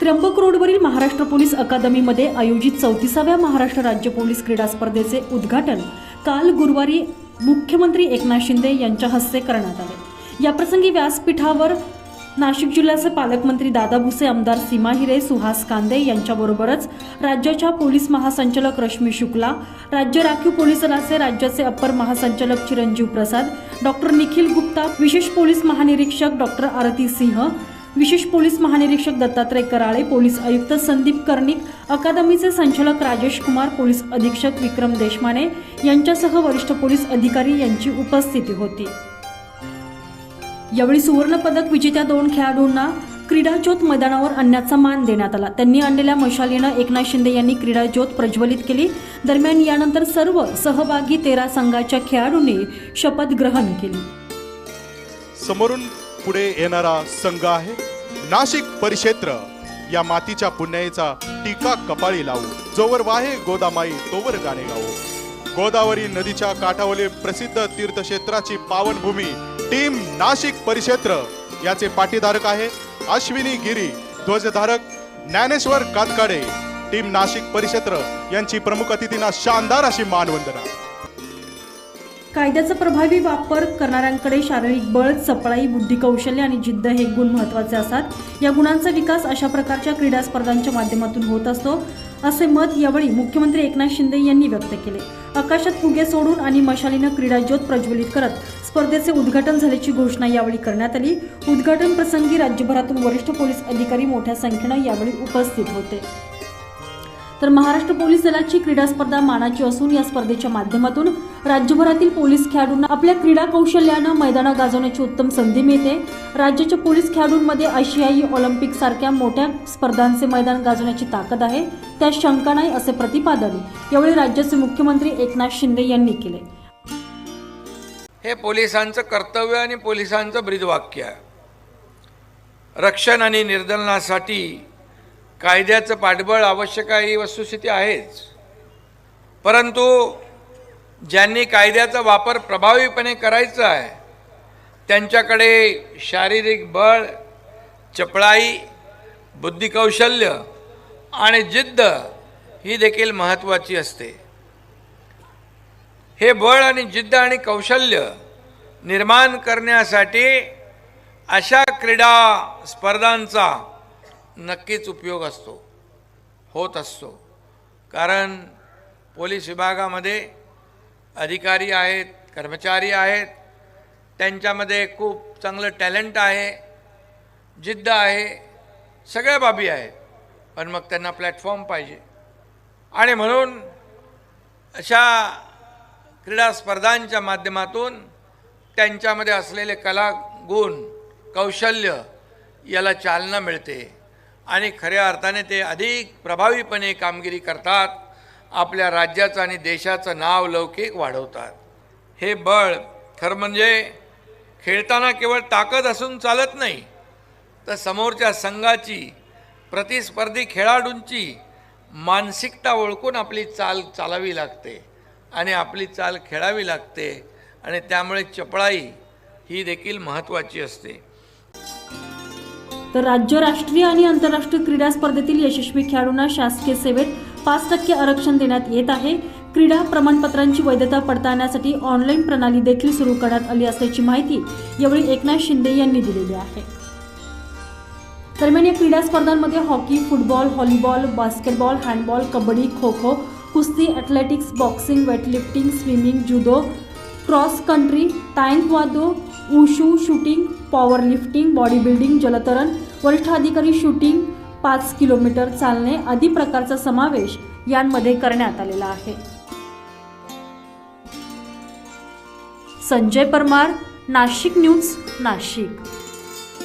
त्र्यंबक रोडवरील महाराष्ट्र पोलीस अकादमीमध्ये आयोजित चौतीसाव्या महाराष्ट्र राज्य पोलीस क्रीडा स्पर्धेचे उद्घाटन काल गुरुवारी मुख्यमंत्री एकनाथ शिंदे यांच्या हस्ते करण्यात आले. याप्रसंगी व्यासपीठावर नाशिक जिल्ह्याचे पालकमंत्री दादा भुसे आमदार सीमा हिरे सुहास कांदे यांच्याबरोबरच राज्याच्या पोलीस महासंचालक रश्मी शुक्ला राज्य राखीव पोलीस दलाचे राज्याचे अप्पर महासंचालक चिरंजीव प्रसाद डॉक्टर निखिल गुप्ता विशेष पोलीस महानिरीक्षक डॉक्टर आरती सिंह विशेष पोलीस महानिरीक्षक दत्तात्रय कराळे पोलीस आयुक्त संदीप कर्णिक अकादमीचे संचालक राजेश कुमार पोलीस अधीक्षक विक्रम देशमाने यांच्यासह वरिष्ठ पोलीस अधिकारी यांची उपस्थिती होती. यावेळी सुवर्णपदक विजेत्या दोन खेळाडूंना क्रीडाज्योत मैदानावर आणण्याचा मान देण्यात आला. त्यांनी आणलेल्या मशालीनं एकनाथ शिंदे यांनी क्रीडाज्योत प्रज्वलित केली. दरम्यान यानंतर सर्व सहभागी तेरा संघाच्या खेळाडूंनी शपथ ग्रहण केली. समोरून पुढे येणारा संघ आहे. नाशिक परिक्षेत्र या मातीच्या पुण्याईचा टीका कपाळी लावू जोवर वाहे गोदामाई तोवर गाणे गाऊ गोदावरी नदीच्या काठावरील प्रसिद्ध तीर्थक्षेत्राची पावनभूमी टीम नाशिक परिक्षेत्र याचे पाठीधारक आहे अश्विनी गिरी ध्वजधारक ज्ञानेश्वर कातकाडे. टीम नाशिक परिक्षेत्र यांची प्रमुख अतिथींना शानदार अशी मानवंदना. कायद्याचा प्रभावी वापर करणाऱ्यांकडे शारीरिक बळ चपळाई बुद्धी कौशल्य आणि जिद्द हे गुण महत्त्वाचे असतात. या गुणांचा विकास अशा प्रकारच्या क्रीडा स्पर्धांच्या माध्यमातून होत असतो असे मत यावेळी मुख्यमंत्री एकनाथ शिंदे यांनी व्यक्त केले. आकाशात फुगे सोडून आणि मशालीनं क्रीडा ज्योत प्रज्वलित करत स्पर्धेचे उद्घाटन झाल्याची घोषणा यावेळी करण्यात आली. उद्घाटन प्रसंगी राज्यभरातून वरिष्ठ पोलीस अधिकारी मोठ्या संख्येनं यावेळी उपस्थित होते. तर महाराष्ट्र पोलीस दलाची क्रीडा स्पर्धा मानाची असून या स्पर्धेच्या माध्यमातून राज्यभरातील पोलीस खेळाडूंना आपल्या क्रीडा कौशल्यानं मैदानं गाजवण्याची उत्तम संधी मिळते. राज्याच्या पोलीस खेळाडूंमध्ये आशियाई ऑलिम्पिक सारख्या मोठ्या स्पर्धांचे मैदान गाजवण्याची ताकद आहे. त्यात शंका नाही असे प्रतिपादन यावेळी राज्याचे मुख्यमंत्री एकनाथ शिंदे यांनी केले. हे पोलिसांचं कर्तव्य आणि पोलिसांचं ब्रीदवाक्य आहे. रक्षण आणि निर्दलनासाठी कायद्याचं पाठबळ आवश्यक आहे ही वस्तुस्थिती आहेच. परंतु ज्यांनी कायद्याचा वापर प्रभावीपणे करायचा आहे त्यांच्याकडे शारीरिक बळ चपळाई बुद्धिकौशल्य आणि जिद्द ही देखील महत्त्वाची असते. हे बळ आणि जिद्द आणि कौशल्य निर्माण करण्यासाठी अशा क्रीडा स्पर्धांचा नक्कीच उपयोग असतो होत असतो. कारण पोलीस विभागामध्ये अधिकारी आहेत कर्मचारी आहेत त्यांच्यामध्ये खूप चांगलं टॅलेंट आहे जिद्द आहे सगळ्या बाबी आहेत. पण मग त्यांना प्लॅटफॉर्म पाहिजे. आणि म्हणून अशा क्रीडा स्पर्धांच्या माध्यमातून त्यांच्यामध्ये असलेले कला गुण कौशल्य याला चालना मिळते. आणि खऱ्या अर्थाने ते अधिक प्रभावीपणे कामगिरी करतात. आपल्या राज्याचं आणि देशाचं नाव लौकिक वाढवतात. हे बळ खरं म्हणजे खेळताना केवळ ताकद असून चालत नाही तर समोरच्या संघाची प्रतिस्पर्धी खेळाडूंची मानसिकता ओळखून आपली चाल चालावी लागते आणि आपली चाल खेळावी लागते आणि त्यामुळे चपळाई ही देखील महत्त्वाची असते. तर राज्य राष्ट्रीय आणि आंतरराष्ट्रीय क्रीडा स्पर्धेतील यशस्वी खेळाडूंना शासकीय सेवेत पाच टक्के आरक्षण देण्यात येत आहे. क्रीडा प्रमाणपत्रांची वैधता पडताळण्यासाठी ऑनलाईन प्रणाली देखील सुरू करण्यात आली असल्याची माहिती यावेळी एकनाथ शिंदे यांनी दिलेली आहे. दरम्यान या क्रीडा स्पर्धांमध्ये hockey football volleyball basketball handball kabaddi kho kho कुस्ती athletics boxing weightlifting swimming judo cross country taekwondo wushu shooting powerlifting bodybuilding जलतरण वरिष्ठ अधिकारी शूटिंग पाच किलोमीटर चालणे आदी प्रकारचा समावेश यांमध्ये करण्यात आलेला आहे. संजय परमार नाशिक न्यूज नाशिक.